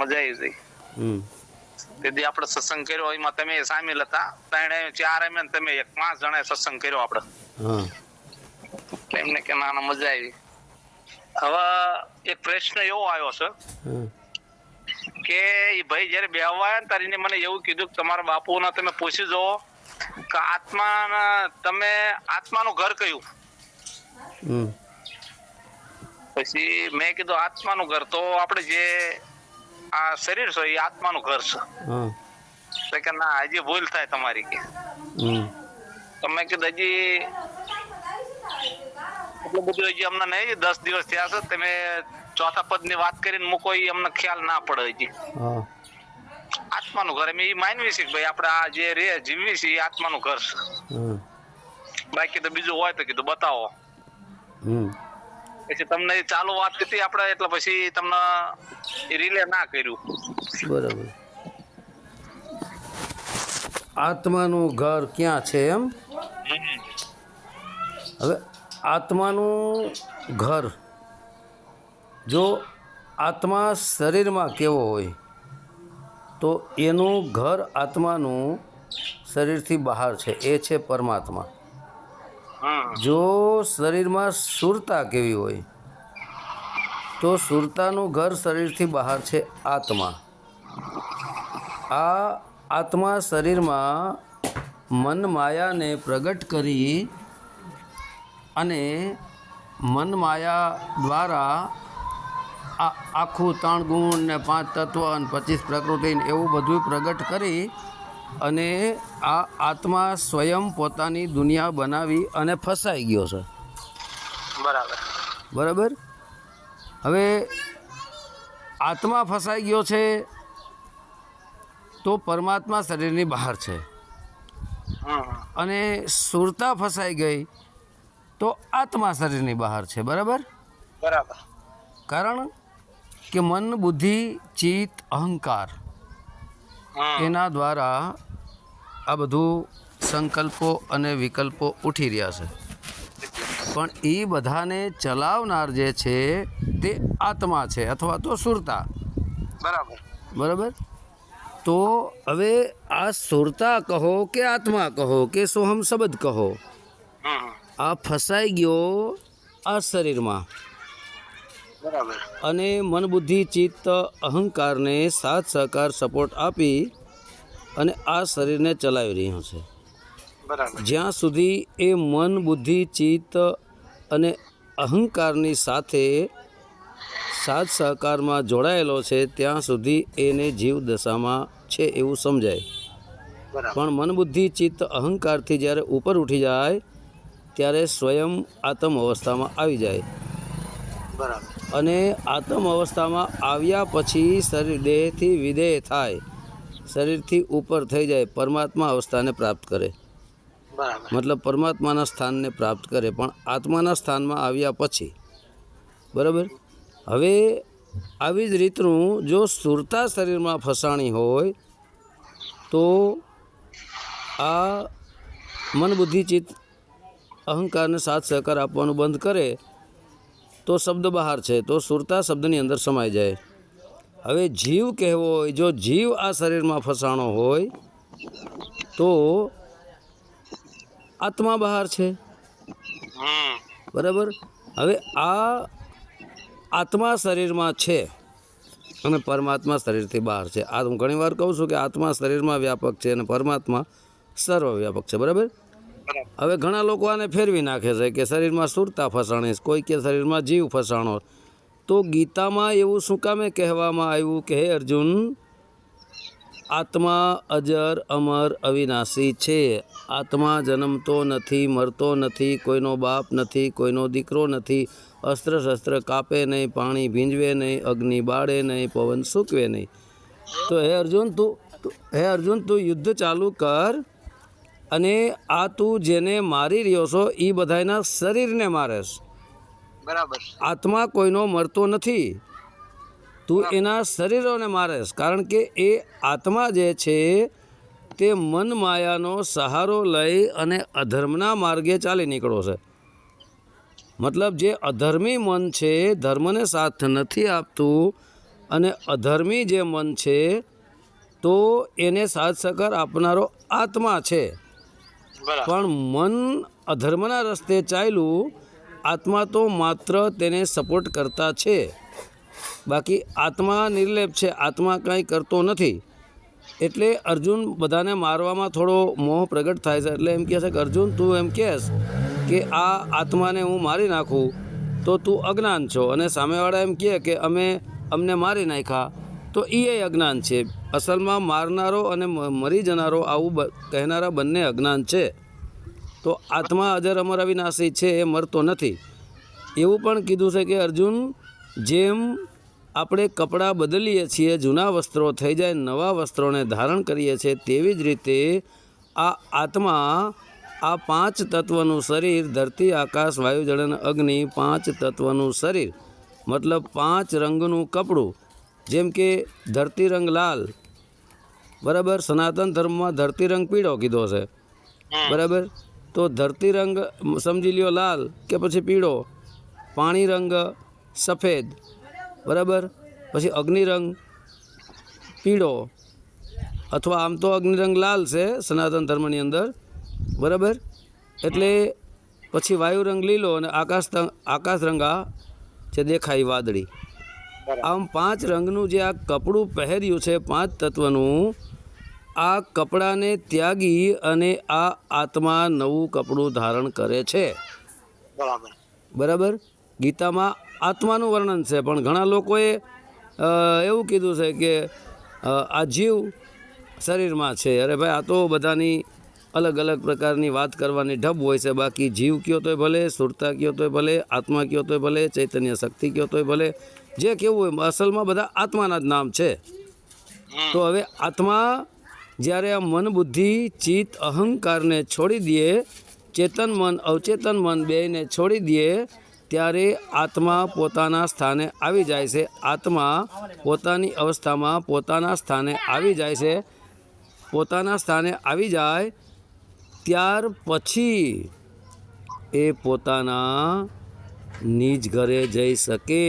મજા આવી ગઈ. તેથી આપણે સત્સંગ કર્યો એમાં તમે સામેલ હતા. ત્રણે ચાર એમ તમે એક પાંચ જણા સત્સંગ કર્યો આપણે. એમને કે ના મજા આવી. હવે એક પ્રશ્ન એવો આવ્યો છે કે એ ભાઈ જયારે બેહવા આવ્યા ને ત્યારે એને મને એવું કીધું કે તમારા બાપુના તમે પૂછી જુઓ કે આત્મા તમે આત્માનું ઘર કયું? પછી મેં કીધું આત્માનું ઘર. તો આપણે જે આ શરીર છે એ આત્માનું ઘર છે. એટલે કે ના હજી ભૂલ થાય તમારી કે. તમે કીધું હજી એટલું બધું હજી અમને નહીં દસ દિવસ થયા છે તમે ચોથા પદની વાત કરીને મૂકો એ અમને ખ્યાલ ના પડે હજી. આત્માનું ઘર અમે એ માનવી છે કે ભાઈ આપણે આ જે રે જીવવી છે એ આત્માનું ઘર છે. બાકી તો બીજું હોય તો કીધું બતાવો. હમ. પછી તમને ચાલુ વાત હતી આપણે, એટલે પછી તમને રિલે ના કર્યું. બરાબર. આત્માનું ઘર ક્યાં છે એમ? હવે આત્માનું ઘર, જો આત્મા શરીરમાં કેવો હોય, તો એનું ઘર આત્માનું શરીરથી બહાર છે, એ છે પરમાત્મા. જો શરીરમાં સુરતા કેવી હોય, તો સુરતાનું ઘર શરીરથી બહાર છે આત્મા. આ આત્મા શરીરમાં મન માયાને પ્રગટ કરી અને મન માયા દ્વારા આ આખું ત્રણ ગુણ ને પાંચ તત્વ અને પચીસ પ્રકૃતિને એવું બધું પ્રગટ કરી અને આ આત્મા સ્વયં પોતાની દુનિયા બનાવી અને ફસાઈ ગયો છે. બરાબર. બરાબર? હવે આત્મા ફસાઈ ગયો છે તો પરમાત્મા શરીરની બહાર છે. અને સુરતા ફસાઈ ગઈ તો આત્મા શરીરની બહાર છે બરાબર? બરાબર. કારણ કે મન બુદ્ધિ ચિત્ત અહંકાર એના દ્વારા આ બધું સંકલ્પો અને વિકલ્પો ઉઠી રહ્યા છે. પણ એ બધાને ચલાવનાર જે છે તે આત્મા છે અથવા તો સુરતા. બરાબર. બરાબર? તો હવે આ સુરતા કહો કે આત્મા કહો કે સોહમ શબ્દ કહો આ ફસાઈ ગયો આ શરીરમાં. બરાબર. અને મન બુદ્ધિ ચિત્ત અહંકારને સાથ સહકાર સપોર્ટ આપી અને આ શરીરને ચલાવી રહ્યું છે. જ્યાં સુધી એ મન બુદ્ધિ ચિત્ત અને અહંકારની સાથે સાથ સહકારમાં જોડાયેલો છે ત્યાં સુધી એને જીવ દશામાં છે એવું સમજાય. પણ મન બુદ્ધિ ચિત્ત અહંકારથી જ્યારે ઉપર ઉઠી જાય ત્યારે સ્વયં આત્મ અવસ્થામાં આવી જાય. અને આત્મ અવસ્થામાં આવ્યા પછી શરીર દેહથી વિદેહ થાય. શરીરથી ઉપર થઈ જાય પરમાત્મા અવસ્થાને પ્રાપ્ત કરે. મતલબ પરમાત્માના સ્થાનને પ્રાપ્ત કરે પણ આત્માના સ્થાનમાં આવ્યા પછી. બરાબર? હવે આવી જ રીતનું જો સુરતા શરીરમાં ફસાણી હોય તો આ મન બુદ્ધિ ચિત્ત અહંકારને સાથ સહકાર આપવાનું બંધ કરે તો શબ્દ બહાર છે તો સુરતા શબ્દની અંદર સમાઈ જાય. હવે જીવ કહેવો હોય જો જીવ આ શરીરમાં ફસાણો હોય તો આત્મા બહાર છે. બરાબર? હવે આ આત્મા શરીરમાં છે અને પરમાત્મા શરીરથી બહાર છે. આ હું ઘણીવાર કહું છું કે આત્મા શરીરમાં વ્યાપક છે અને પરમાત્મા સર્વવ્યાપક છે. બરાબર. હવે ઘણા લોકો આને ફેરવી નાખે છે કે શરીરમાં સુરતા ફસાણીશ કોઈ કે શરીરમાં જીવ ફસાણો. તો ગીતામાં એવું શું કામે કહેવામાં આવ્યું કે, હે અર્જુન, આત્મા અજર, અમર, અવિનાશી છે. આત્મા જન્મતો નથી, મરતો નથી, કોઈનો બાપ નથી, કોઈનો દીકરો નથી. અસ્ત્ર શસ્ત્ર કાપે નહીં, પાણી ભીંજવે નહીં, અગ્નિ બાળે નહીં, પવન સૂકવે નહીં. તો હે અર્જુન, તું હે અર્જુન, તું યુદ્ધ ચાલુ કર અને આ તું જેને મારી રહ્યો છો એ બધાના શરીરને મારેશ બરાબર આત્મા કોઈનો મરતો નથી. તું એના શરીરોને મારેશ. કારણ કે એ આત્મા જે છે તે મન માયાનો સહારો લઈ અને અધર્મના માર્ગે ચાલી નીકળો છે. મતલબ જે અધર્મી મન છે ધર્મને સાથ નથી આપતું અને અધર્મી જે મન છે તો એને સાથ સહકાર આપનારો આત્મા છે. પણ મન અધર્મના રસ્તે ચાલ્યું આત્મા તો માત્ર તેને સપોર્ટ કરતા છે. બાકી આત્મા નિર્લેપ છે, આત્મા કાંઈ કરતો નથી. એટલે અર્જુન બધાને મારવામાં થોડો મોહ પ્રગટ થાય છે, એટલે એમ કહે છે કે, અર્જુન, તું એમ કહેશ કે આ આત્માને હું મારી નાખું, તો તું અજ્ઞાન છો. અને સામેવાળા એમ કહે કે, અમે અમને મારી નાખ્યા. તો એ અજ્ઞાન છે. અસલમાં મારનારો અને મરી જનારો આવું કહેનારા બંને અજ્ઞાન છે. તો આત્મા અજર અમર અવિનાશી છે એ મરતો નથી. એવું પણ કીધું છે કે અર્જુન જેમ આપણે કપડાં બદલીએ છીએ જૂના વસ્ત્રો થઈ જાય નવા વસ્ત્રોને ધારણ કરીએ છીએ તેવી જ રીતે આ આત્મા આ પાંચ તત્વનું શરીર ધરતી આકાશ વાયુ જળ અને અગ્નિ પાંચ તત્વનું શરીર મતલબ પાંચ રંગનું કપડું. જેમ કે ધરતી રંગ લાલ બરાબર? સનાતન ધર્મમાં ધરતી રંગ પીળો કીધો છે. બરાબર? તો ધરતી રંગ સમજી લ્યો લાલ કે પછી પીળો? પાણી રંગ સફેદ. બરાબર? પછી અગ્નિ રંગ પીળો. અથવા આમ તો અગ્નિરંગ લાલ છે સનાતન ધર્મની અંદર. બરાબર? એટલે પછી વાયુ રંગ લીલો અને આકાશ આકાશ રંગા જે દેખાય વાદળી. આમ પાંચ રંગનું જે આ કપડું પહેર્યું છે પાંચ તત્વનું આ કપડાને ત્યાગી અને આ આત્મા નવું કપડું ધારણ કરે છે. બરાબર. બરાબર? ગીતામાં આત્માનું વર્ણન છે પણ ઘણા લોકોએ એવું કીધું છે કે આ જીવ શરીરમાં છે. અરે ભાઈ આ તો બધાની અલગ અલગ પ્રકારની વાત કરવાની ઢબ હોય છે. બાકી જીવ કયો તોય ભલે સુરતા કયો તોય ભલે આત્મા કયો તોય ભલે ચૈતન્ય શક્તિ કયો તોય ભલે જે કેવું હોય અસલમાં બધા આત્માના જ નામ છે. તો હવે આત્મા જ્યારે આ મન બુદ્ધિ ચિત્ત અહંકારને છોડી દઈએ ચેતન મન અવચેતન મન બેને છોડી દઈએ ત્યારે આત્મા પોતાના સ્થાને આવી જાય છે. આત્મા પોતાની અવસ્થામાં પોતાના સ્થાને આવી જાય છે. પોતાના સ્થાને આવી જાય ત્યાર પછી એ પોતાના નિજ ઘરે જઈ શકે.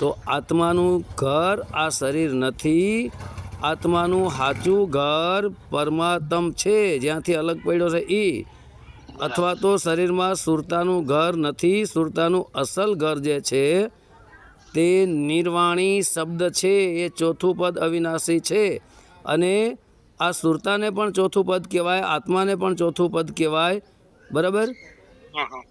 તો આત્માનું ઘર આ શરીર નથી. આત્માનું સાચું ઘર પરમાત્મ છે. જ્યાંથી અલગ પડ્યો છે એ અથવા તો શરીરમાં સુરતાનું ઘર નથી સુરતાનું અસલ ઘર જે છે તે નિર્વાણી શબ્દ છે. એ ચોથું પદ અવિનાશી છે. અને આ સુરતાને પણ ચોથું પદ કહેવાય આત્માને પણ ચોથું પદ કહેવાય. બરાબર.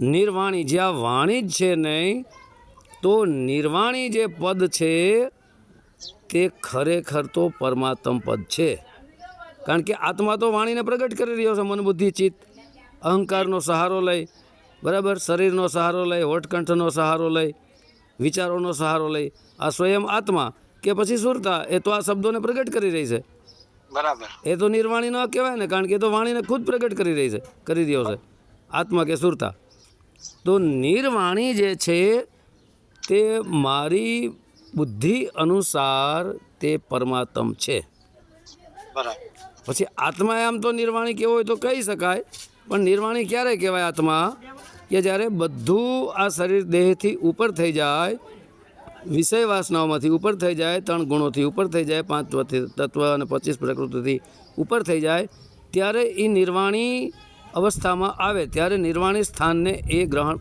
નિર્વાણી જ્યાં વાણી જ છે નહીં તો નિર્વાણી જે પદ છે તે ખરેખર તો પરમાત્મ પદ છે. કારણ કે આત્મા તો વાણીને પ્રગટ કરી રહ્યો છે મન બુદ્ધિ ચિત્ત. અહંકારનો સહારો લઈ બરાબર? શરીરનો સહારો લઈ હોઠકંઠનો સહારો લઈ વિચારોનો સહારો લઈ આ સ્વયં આત્મા કે પછી સુરતા એ તો આ શબ્દોને પ્રગટ કરી રહી છે. બરાબર. એ તો નિર્વાણી ન કહેવાય ને કારણ કે એ તો વાણીને ખુદ પ્રગટ કરી રહી છે કરી રહ્યો છે. આત્મા કે સુરતા. તો નિર્વાણી જે છે તે મારી બુદ્ધિ અનુસાર તે પરમાત્મ છે. બરાબર. પછી આત્મા આમ તો નિર્વાણી કેવો હોય તો કહી શકાય પણ નિર્વાણી ક્યારે કહેવાય આત્મા? કે જ્યારે બધું આ શરીર દેહથી ઉપર થઈ જાય વિષય વાસનાઓમાંથી ઉપર થઈ જાય ત્રણ ગુણોથી ઉપર થઈ જાય પાંચ તત્વ અને પચીસ પ્રકૃતિથી ઉપર થઈ જાય ત્યારે એ નિર્વાણી અવસ્થામાં આવે ત્યારે નિર્વાણી સ્થાનને એ ગ્રહણ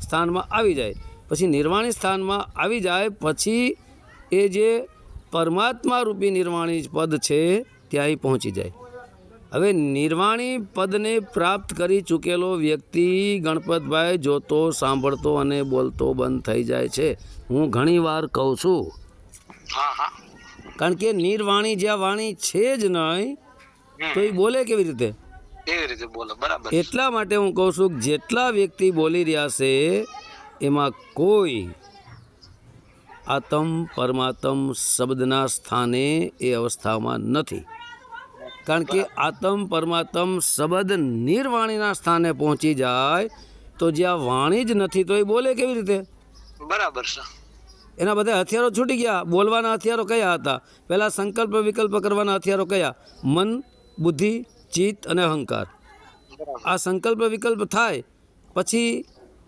સ્થાનમાં આવી જાય. પછી નિર્વાણી સ્થાનમાં આવી જાય. પછી એ જે પરમાત્મા રૂપી નિર્વાણી પદ છે ત્યાં એ પહોંચી જાય. હવે નિર્વાણી પદને પ્રાપ્ત કરી ચૂકેલો વ્યક્તિ ગણપતભાઈ જોતો સાંભળતો અને બોલતો બંધ થઈ જાય છે. હું ઘણીવાર કહું છું. કારણ કે નિર્વાણી જ્યાં વાણી છે જ નહીં તો એ બોલે કેવી રીતે? એવી રીતે બોલો? બરાબર એટલા માટે હું કહું છું કે જેટલા વ્યક્તિ બોલી રહ્યા છે એમાં કોઈ આતમ પરમાત્મ શબ્દના સ્થાને એ અવસ્થામાં નથી. કારણ કે આતમ પરમાત્મ શબ્દ નિર્વાણીના સ્થાને પહોંચી જાય તો જ્યાં વાણી જ નથી તો એ બોલે કેવી રીતે? બરાબર છે. એના બધા હથિયારો છૂટી ગયા. બોલવાના હથિયારો કયા હતા? પહેલાં સંકલ્પ વિકલ્પ કરવાના હથિયારો કયા? મન બુદ્ધિ ચિત્ત અને અહંકાર. આ સંકલ્પ વિકલ્પ થાય પછી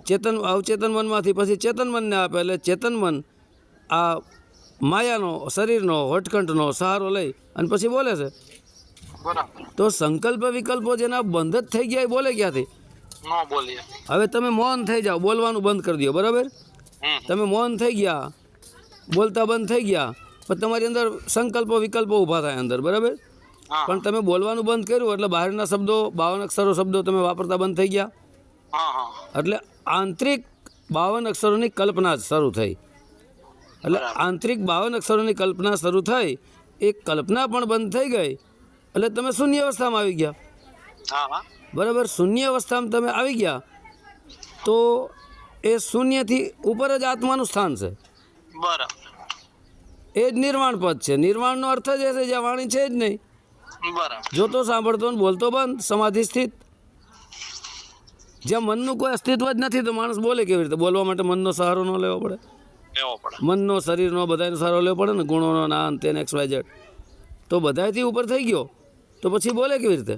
ચેતન અવચેતન મનમાંથી પછી ચેતન મનને આપે એટલે ચેતન મન આ માયાનો શરીરનો હોટકંઠનો સહારો લઈ અને પછી બોલે છે. તો સંકલ્પ વિકલ્પો જેના બંધ જ થઈ ગયા એ બોલે ક્યાંથી? હવે તમે મૌન થઈ જાઓ બોલવાનું બંધ કરી દો બરાબર? તમે મૌન થઈ ગયા બોલતા બંધ થઈ ગયા પણ તમારી અંદર સંકલ્પો વિકલ્પો ઊભા થાય અંદર બરાબર? પણ તમે બોલવાનું બંધ કર્યું એટલે બહારના શબ્દો બાવન અક્ષરો શબ્દો તમે વાપરતા બંધ થઈ ગયા. એટલે આંતરિક બાવન અક્ષરોની કલ્પના જ શરૂ થઈ. એટલે આંતરિક બાવન અક્ષરોની કલ્પના શરૂ થઈ એ કલ્પના પણ બંધ થઈ ગઈ એટલે તમે શૂન્ય અવસ્થામાં આવી ગયા. બરાબર શૂન્ય અવસ્થામાં તમે આવી ગયા તો એ શૂન્યથી ઉપર જ આત્માનું સ્થાન છે. બરાબર. એ જ નિર્વાણ પદ છે. નિર્વાણનો અર્થ જ છે જ્યાં વાણી છે જ નહીં. બરાબર. જોતો સાંભળતો ને બોલતો બંધ સમાધિ સ્થિત. જ્યાં મનનું કોઈ અસ્તિત્વ જ નથી તો માણસ બોલે કેવી રીતે? બોલવા માટે મનનો સહારો ન લેવો પડે. મનનો શરીરનો બધાનો સહારો લેવો પડે ને ગુણોનો ના અંતે એક્સ વાય ઝેડ. તો બધાથી ઉપર થઈ ગયો. તો પછી બોલે કેવી રીતે?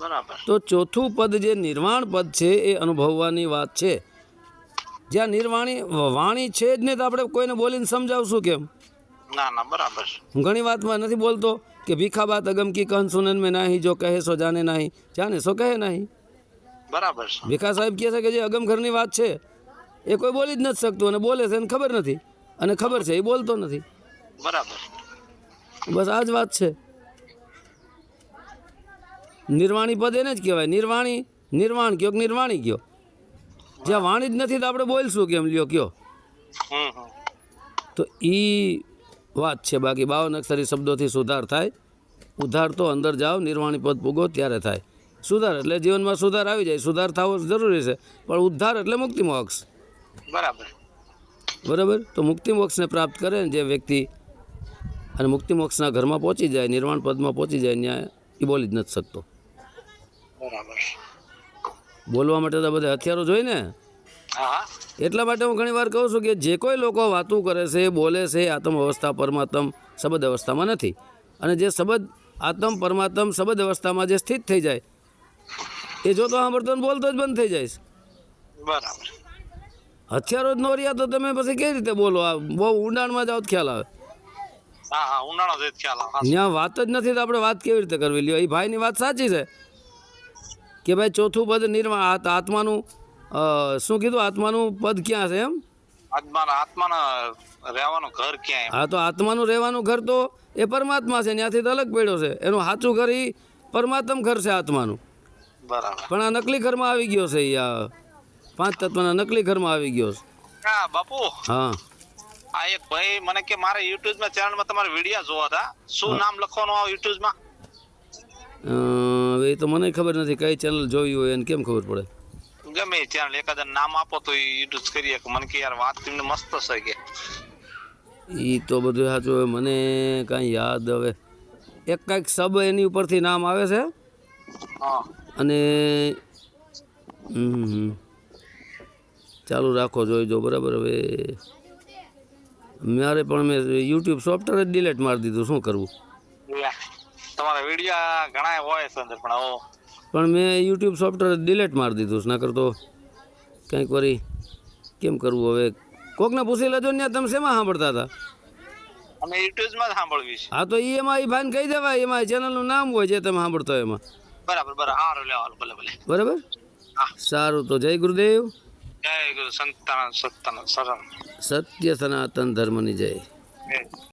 બરાબર. તો ચોથું પદ જે નિર્વાણ પદ છે એ અનુભવવાની વાત છે. જ્યાં નિર્વાણી વાણી છે જ નહીં તો આપણે કોઈને બોલીને સમજાવશું કેમ? ના ના બરાબર. હું ઘણી વાતમાં નથી બોલતો કે ભીખા બાત અગમ કી કહન સુનન મેં નાહી જો કહે સો જાને નાહી. જાને સો કહે નાહી. બરાબર છે. વિકાસ સાહેબ કહે છે કે જે અગમઘરની વાત છે એ કોઈ બોલી જ નથી શકતું અને બોલે છે એને ખબર નથી. અને ખબર છે એ બોલતો નથી. બરાબર. બસ આ જ વાત છે. નિર્વાણી પદ એને જ કહેવાય. નિર્વાણી નિર્વાણ કયો કે નિર્વાણી કયો? જ્યાં વાણી જ નથી તો આપણે બોલશું કેમ? લ્યો કયો. તો એ વાત છે. બાકી બાવન અક્ષરી શબ્દોથી સુધાર થાય. ઉધાર તો અંદર જાઓ નિર્વાણી પદ પૂગો ત્યારે થાય. સુધાર એટલે જીવનમાં સુધાર આવી જાય. સુધાર થવો જરૂરી છે. પણ ઉદ્ધાર એટલે મુક્તિ મોક્ષ બરાબર. બરાબર? તો મુક્તિ મોક્ષને પ્રાપ્ત કરે ને જે વ્યક્તિ અને મુક્તિ મોક્ષના ઘરમાં પહોંચી જાય નિર્વાણ પદમાં પહોંચી જાય ત્યાં એ બોલી જ નથી શકતો. બરાબર. બોલવા માટે તો બધા હથિયારો જોઈએ ને? એટલા માટે હું ઘણી વાર કહું છું કે જે કોઈ લોકો વાતું કરે છે બોલે છે આત્મ અવસ્થા પરમાત્મ શબદ અવસ્થામાં નથી. અને જે શબદ આત્મ પરમાત્મ શબદ અવસ્થામાં જે સ્થિત થઈ જાય એ જોતો સાંભળતો બોલતો જ બંધ થઈ જાય બરાબર. હથિયારો જ ન રહ્યા તો તમે પછી કેવી રીતે બોલો? આ બહુ ઊંડાણમાં જાઓ ખ્યાલ આવે. હા હા ખ્યાલ ત્યાં વાત જ નથી તો આપણે વાત કેવી રીતે કરવી? લ્યો એ ભાઈની વાત સાચી છે કે ભાઈ ચોથું પદ નિર્માણ આત્માનું શું કીધું? આત્માનું પદ ક્યાં છે એમ? આત્માના આત્માના રહેવાનું ઘર ક્યાંય હા તો આત્માનું રહેવાનું ઘર તો એ પરમાત્મા છે ત્યાંથી તો અલગ પડ્યો છે. એનું સાચું ઘર એ પરમાત્મ ઘર છે આત્માનું. બરાબર. પણ આ નકલી ઘરમાં આવી ગયો છે આ પાંચ તત્વના નકલી ઘરમાં આવી ગયો છે. હા બાપુ. હા. આ એક ભાઈ મને કે મારે યુટ્યુબમાં ચેનલમાં તમારા વિડિયો જોવા હતા. શું નામ લખવાનું આવે યુટ્યુબમાં હવે એ તો મને ખબર નથી કઈ ચેનલ જોવી હોય એને કેમ ખબર પડે? ગમે ચેનલ એકાદ નામ આપો તો યુટ્યુબ કરીએ. કે મને કે યાર વાત તમને મસ્ત છે કે. એ તો બધું સાચું હવે મને કાંઈ યાદ હવે. એક કાંઈક સબ એની ઉપરથી નામ આવે છે? હા. અને. ચાલુ રાખો જોઈજો બરાબર. હવે મારે પણ મેં યુટ્યુબ સોફ્ટવેર જ ડિલેટ મારી દીધું શું કરવું? તમારા વીડિયો ઘણા હોય છે અંદર પણ ઓ પણ મેં યુટ્યુબ સોફ્ટવેર ડિલેટ મારી દીધું ના કરતો કંઈક વરી કેમ કરવું હવે? કોકને પૂછી લેજો ને તમે શેમાં સાંભળતા હતા? અમે યુટ્યુબમાં સાંભળવી હા તો ઈ એમાં એ ભાઈને કહી દેવાય એમાં ચેનલનું નામ હોય જે તમે સાંભળતો હોય એમાં. બરાબર બરાબર. હારું લેવાનું ભલે ભલે. બરાબર? સારું તો જય ગુરુદેવ. જય ગુરુ સંતાન સત્ય સનાતન ધર્મની જય.